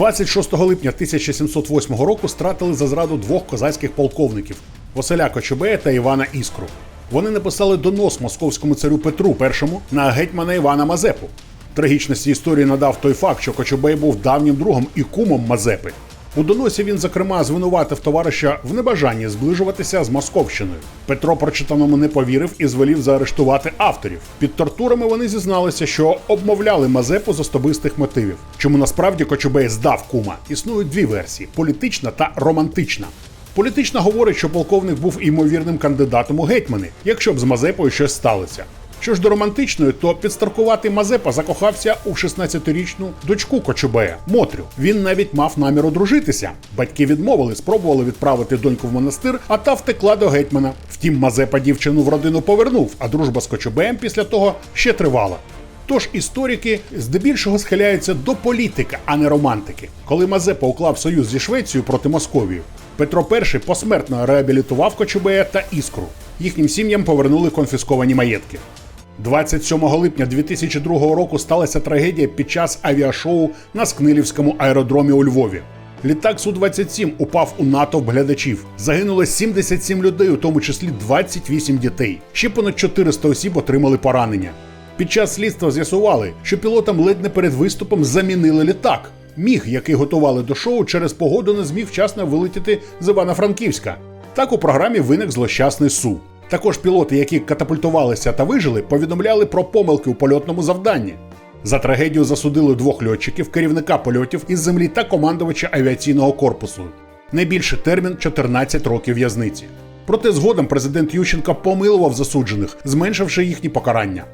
26 липня 1708 року стратили за зраду двох козацьких полковників Василя Кочубея та Івана Іскру. Вони написали донос московському царю Петру І на гетьмана Івана Мазепу. Трагічності історії надав той факт, що Кочубей був давнім другом і кумом Мазепи. У доносі він, зокрема, звинуватив товариша в небажанні зближуватися з Московщиною. Петро прочитаному не повірив і звелів заарештувати авторів. Під тортурами вони зізналися, що обмовляли Мазепу з особистих мотивів. Чому насправді Кочубей здав кума? Існують дві версії: політична та романтична. Політична говорить, що полковник був імовірним кандидатом у гетьмани, якщо б з Мазепою щось сталося. Що ж до романтичної, то підстаркуватий Мазепа закохався у 16-річну дочку Кочубея Мотрю. Він навіть мав намір одружитися. Батьки відмовили, спробували відправити доньку в монастир, а та втекла до гетьмана. Втім, Мазепа дівчину в родину повернув, а дружба з Кочубеєм після того ще тривала. Тож історики здебільшого схиляються до політики, а не романтики. Коли Мазепа уклав союз зі Швецією проти Московії, Петро І посмертно реабілітував Кочубея та Іскру. Їхнім сім'ям повернули конфісковані маєтки. 27 липня 2002 року сталася трагедія під час авіашоу на Скнилівському аеродромі у Львові. Літак Су-27 упав у натовп глядачів. Загинуло 77 людей, у тому числі 28 дітей. Ще понад 400 осіб отримали поранення. Під час слідства з'ясували, що пілотам ледь не перед виступом замінили літак. Міг, який готували до шоу, через погоду не зміг вчасно вилетіти з Івано-Франківська. Так у програмі виник злощасний Су. Також пілоти, які катапультувалися та вижили, повідомляли про помилки у польотному завданні. За трагедію засудили двох льотчиків, керівника польотів із землі та командувача авіаційного корпусу. Найбільший термін 14 років в'язниці. Проте згодом президент Ющенко помилував засуджених, зменшивши їхні покарання.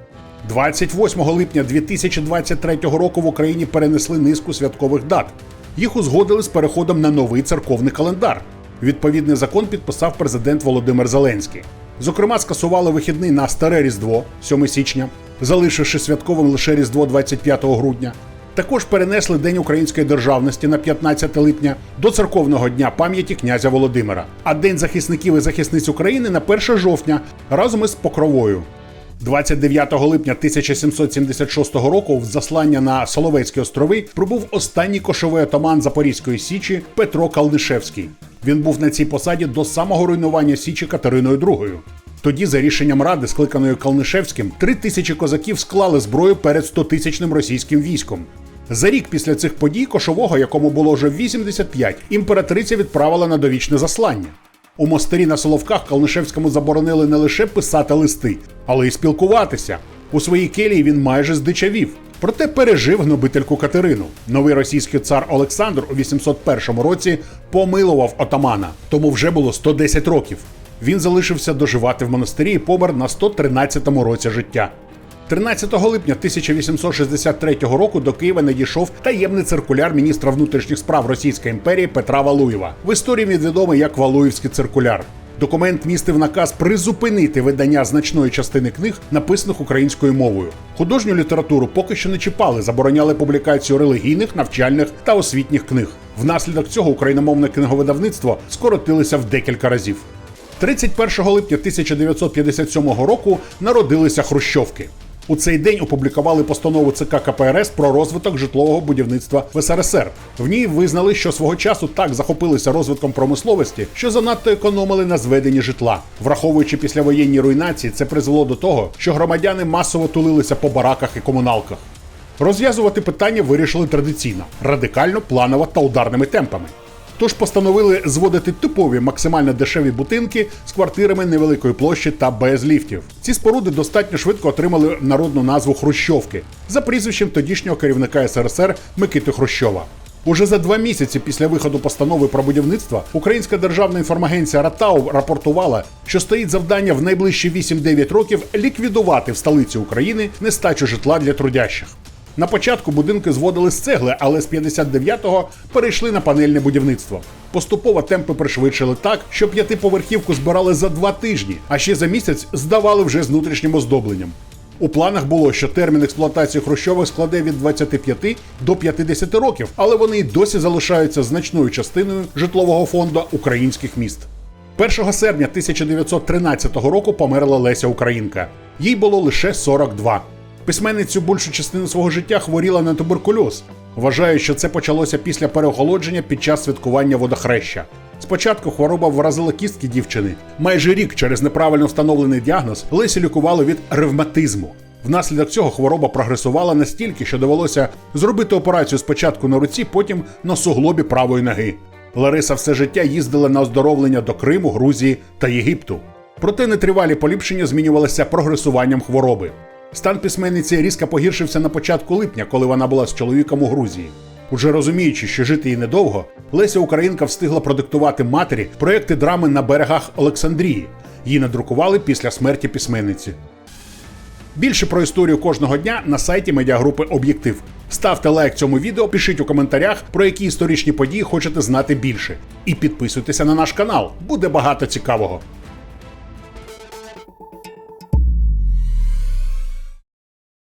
28 липня 2023 року в Україні перенесли низку святкових дат. Їх узгодили з переходом на новий церковний календар. Відповідний закон підписав президент Володимир Зеленський. Зокрема, скасували вихідний на старе Різдво 7 січня, залишивши святковим лише Різдво 25 грудня. Також перенесли День української державності на 15 липня до церковного дня пам'яті князя Володимира, а День захисників і захисниць України на 1 жовтня разом із Покровою. 29 липня 1776 року в заслання на Соловецькі острови прибув останній кошовий отаман Запорізької січі Петро Калнишевський. Він був на цій посаді до самого руйнування Січі Катериною II. Тоді, за рішенням ради, скликаної Калнишевським, три тисячі козаків склали зброю перед 100-тисячним російським військом. За рік після цих подій кошового, якому було вже 85, імператриця відправила на довічне заслання. У мостері на Соловках Калнишевському заборонили не лише писати листи, але й спілкуватися. У своїй келії він майже здичавів. Проте пережив гнобительку Катерину. Новий російський цар Олександр у 801 році помилував отамана, тому вже було 110 років. Він залишився доживати в монастирі і помер на 113-му році життя. 13 липня 1863 року до Києва надійшов таємний циркуляр міністра внутрішніх справ Російської імперії Петра Валуєва. В історії він відомий як Валуївський циркуляр. Документ містив наказ призупинити видання значної частини книг, написаних українською мовою. Художню літературу поки що не чіпали, забороняли публікацію релігійних, навчальних та освітніх книг. Внаслідок цього україномовне книговидавництво скоротилося в декілька разів. 31 липня 1957 року народилися Хрущовки. У цей день опублікували постанову ЦК КПРС про розвиток житлового будівництва в СРСР. В ній визнали, що свого часу так захопилися розвитком промисловості, що занадто економили на зведенні житла. Враховуючи післявоєнні руйнації, це призвело до того, що громадяни масово тулилися по бараках і комуналках. Розв'язувати питання вирішили традиційно, радикально, планово та ударними темпами. Тож постановили зводити типові максимально дешеві будинки з квартирами невеликої площі та без ліфтів. Ці споруди достатньо швидко отримали народну назву Хрущовки за прізвищем тодішнього керівника СРСР Микити Хрущова. Уже за два місяці після виходу постанови про будівництво Українська державна інформагенція Ратау рапортувала, що стоїть завдання в найближчі 8-9 років ліквідувати в столиці України нестачу житла для трудящих. На початку будинки зводили з цегли, але з 59-го перейшли на панельне будівництво. Поступово темпи пришвидшили так, що п'ятиповерхівку збирали за два тижні, а ще за місяць здавали вже з внутрішнім оздобленням. У планах було, що термін експлуатації Хрущових складе від 25 до 50 років, але вони й досі залишаються значною частиною житлового фонду українських міст. 1 серпня 1913 року померла Леся Українка. Їй було лише 42. Письменницю більшу частину свого життя хворіла на туберкульоз. Вважаю, що це почалося після переохолодження під час святкування водохреща. Спочатку хвороба вразила кістки дівчини. Майже рік через неправильно встановлений діагноз Лесі лікували від ревматизму. Внаслідок цього хвороба прогресувала настільки, що довелося зробити операцію спочатку на руці, потім на суглобі правої ноги. Лариса все життя їздила на оздоровлення до Криму, Грузії та Єгипту. Проте нетривалі поліпшення змінювалися прогресуванням хвороби. Стан письменниці різко погіршився на початку липня, коли вона була з чоловіком у Грузії. Уже розуміючи, що жити їй недовго, Леся Українка встигла продиктувати матері проекти драми на берегах Олександрії. Її надрукували після смерті письменниці. Більше про історію кожного дня на сайті медіагрупи Об'єктив. Ставте лайк цьому відео, пишіть у коментарях, про які історичні події хочете знати більше. І підписуйтеся на наш канал, буде багато цікавого.